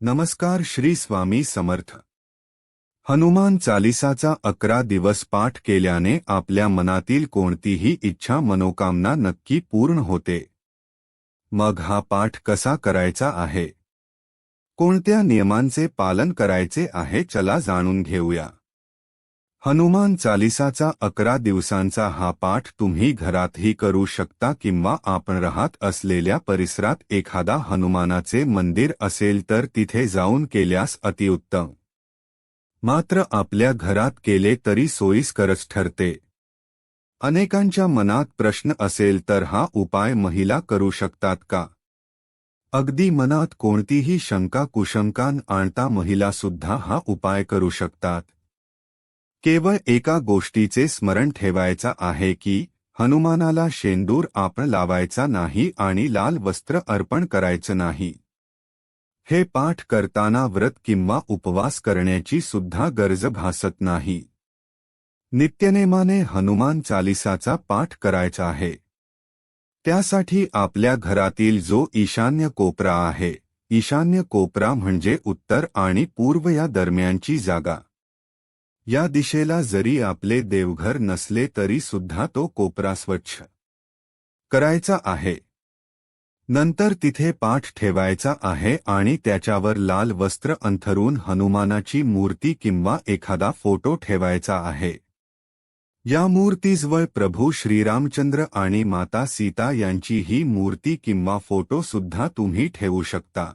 नमस्कार श्री स्वामी समर्थ. हनुमान चालिसाचा अकरा दिवस पाठ केल्याने आपल्या मनातील कोणतीही इच्छा मनोकामना नक्की पूर्ण होते. मग हा पाठ कसा करायचा आहे? कोणत्या नियमांचे पालन करायचे आहे चला जाणून घेऊया. हनुमान चालिसाचा अकरा दिवसांचा हा पाठ तुम्ही घरातही करू शकता किंवा आपण राहत असलेल्या परिसरात एखादा हनुमानाचे मंदिर असेल तर तिथे जाऊन केल्यास अतिउत्तम. मात्र आपल्या घरात केले तरी सोयीस्करच ठरते. अनेकांच्या मनात प्रश्न असेल तर हा उपाय महिला करू शकतात का? अगदी मनात कोणतीही शंका कुशंकान आणता महिला सुद्धा हा उपाय करू शकतात. केवळ एका गोष्टीचे स्मरण ठेवायचा आहे की हनुमानाला शेंदूर आपण लावायचा नाही आणि लाल वस्त्र अर्पण करायचं नाही. हे पाठ करताना व्रत किंवा उपवास करण्याची सुद्धा गरज भासत नाही. नित्यनेमाने हनुमान चालिसाचा पाठ करायचा आहे. त्यासाठी आपल्या घरातील जो ईशान्य कोपरा आहे ईशान्य कोपरा म्हणजे उत्तर आणि पूर्व या दरम्यानची जागा. या दिशेला जरी आपले देवघर नसले तरी सुद्धा तो कोपरा स्वच्छ करायचा आहे. नंतर तिथे पाठ ठेवायचा आहे आणि त्याच्यावर लाल वस्त्र अंथरून हनुमानाची मूर्ती किंवा एखादा फोटो ठेवायचा आहे. या मूर्तीजवळ प्रभू श्रीरामचंद्र आणि माता सीता यांची ही मूर्ती किंवा फोटो सुद्धा तुम्ही ठेवू शकता.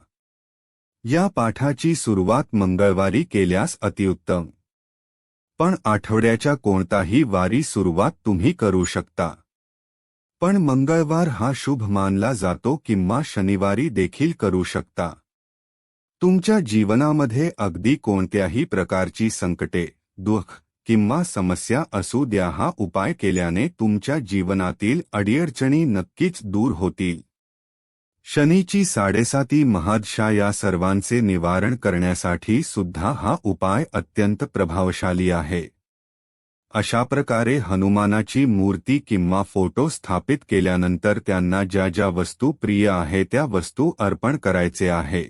या पाठाची सुरुवात मंगळवारी केल्यास अतिउत्तम. पण आठवड्याच्या कोणताही वारी सुरुवात तुम्ही करू शकता. पण मंगळवार हा शुभ मानला जातो किंवा शनिवारी देखील करू शकता. तुमच्या जीवनामध्ये अगदी कोणत्याही प्रकारची संकटे दुःख किंवा समस्या असू द्या हा उपाय केल्याने तुमच्या जीवनातील अडीअडचणी नक्कीच दूर होतील. शनीची साडेसाती महादशा या सर्वांचे निवारण करण्यासाठी सुद्धा हा उपाय अत्यंत प्रभावशाली आहे. अशा प्रकारे हनुमानाची मूर्ती किंवा फोटो स्थापित केल्यानंतर त्यांना ज्या ज्या वस्तू प्रिय आहे त्या वस्तू अर्पण करायचे आहे.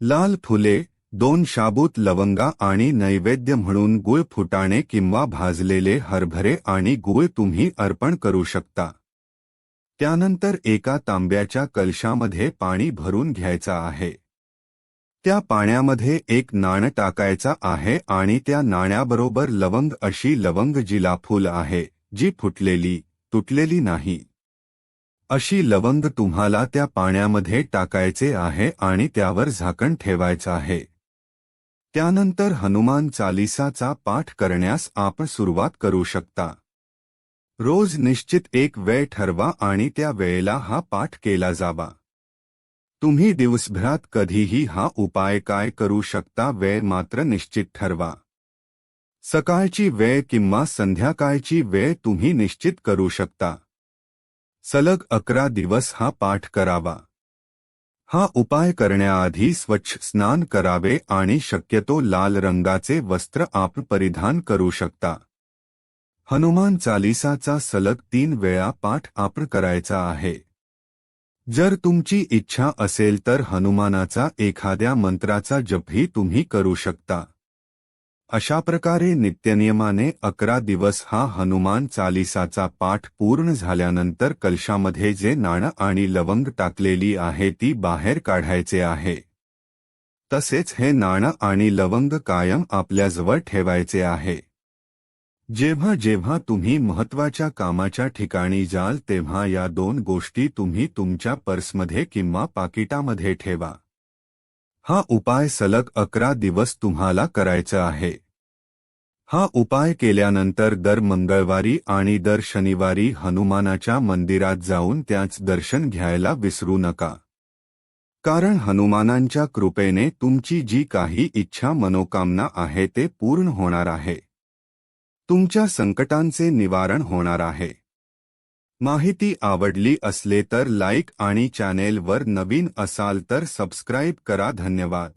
लाल फुले दोन शाबूत लवंगा आणि नैवेद्य म्हणून गुळ फुटाणे किंवा भाजलेले हरभरे आणि गुळ तुम्ही अर्पण करू शकता. त्यानंतर एका तांब्याच्या कलशामध्ये पाणी भरून घ्यायचा आहे. त्या पाण्यामध्ये एक नाणं टाकायचा आहे आणि त्या नाण्याबरोबर लवंग अशी लवंग जिला फुल आहे जी फुटलेली तुटलेली नाही. अशी लवंग तुम्हाला त्या पाण्यामध्ये टाकायचे आहे आणि त्यावर झाकण ठेवायचं आहे. त्यानंतर हनुमान चालिसाचा पाठ करण्यास आपण सुरुवात करू शकता. रोज निश्चित एक वेळ ठरवा आणि त्या वेळेला हा पाठ केला जावा. तुम्ही दिवसभरात कधीही हा उपाय काय करू शकता वेळ मात्र निश्चित ठरवा. सकाळची वेळ किंवा संध्याकाळची वेळ तुम्ही निश्चित करू शकता. सलग अकरा दिवस हा पाठ करावा. हा उपाय करण्याआधी स्वच्छ स्नान करावे आणि शक्यतो लाल रंगाचे वस्त्र आप परिधान करू शकता. हनुमान चालिसाचा सलग तीन वेळा पाठ आपण करायचा आहे. जर तुमची इच्छा असेल तर हनुमानाचा एखाद्या मंत्राचा जपही तुम्ही करू शकता. अशा प्रकारे नित्यनियमाने अकरा दिवस हा हनुमान चालिसाचा पाठ पूर्ण झाल्यानंतर कलशामध्ये जे नाणं आणि लवंग टाकलेली आहे ती बाहेर काढायचे आहे. तसेच हे नाणं आणि लवंग कायम आपल्याजवळ ठेवायचे आहे. जेव्हा जेव्हा तुम्ही महत्त्वाच्या कामाच्या ठिकाणी जाल तेव्हा या दोन गोष्टी तुम्ही तुमच्या पर्समध्ये किंवा पाकिटामध्ये ठेवा. हा उपाय सलग अकरा दिवस तुम्हाला करायचा आहे. हा उपाय केल्यानंतर दर मंगळवारी आणि दर शनिवारी हनुमानाच्या मंदिरात जाऊन त्याच दर्शन घ्यायला विसरू नका. कारण हनुमानांच्या कृपेने तुमची जी काही इच्छा मनोकामना आहे ते पूर्ण होणार आहे. तुमच्या संकटांचे निवारण होणार आहे. माहिती आवडली असले तर लाईक आणि चॅनेलवर नवीन असाल तर सबस्क्राईब करा. धन्यवाद.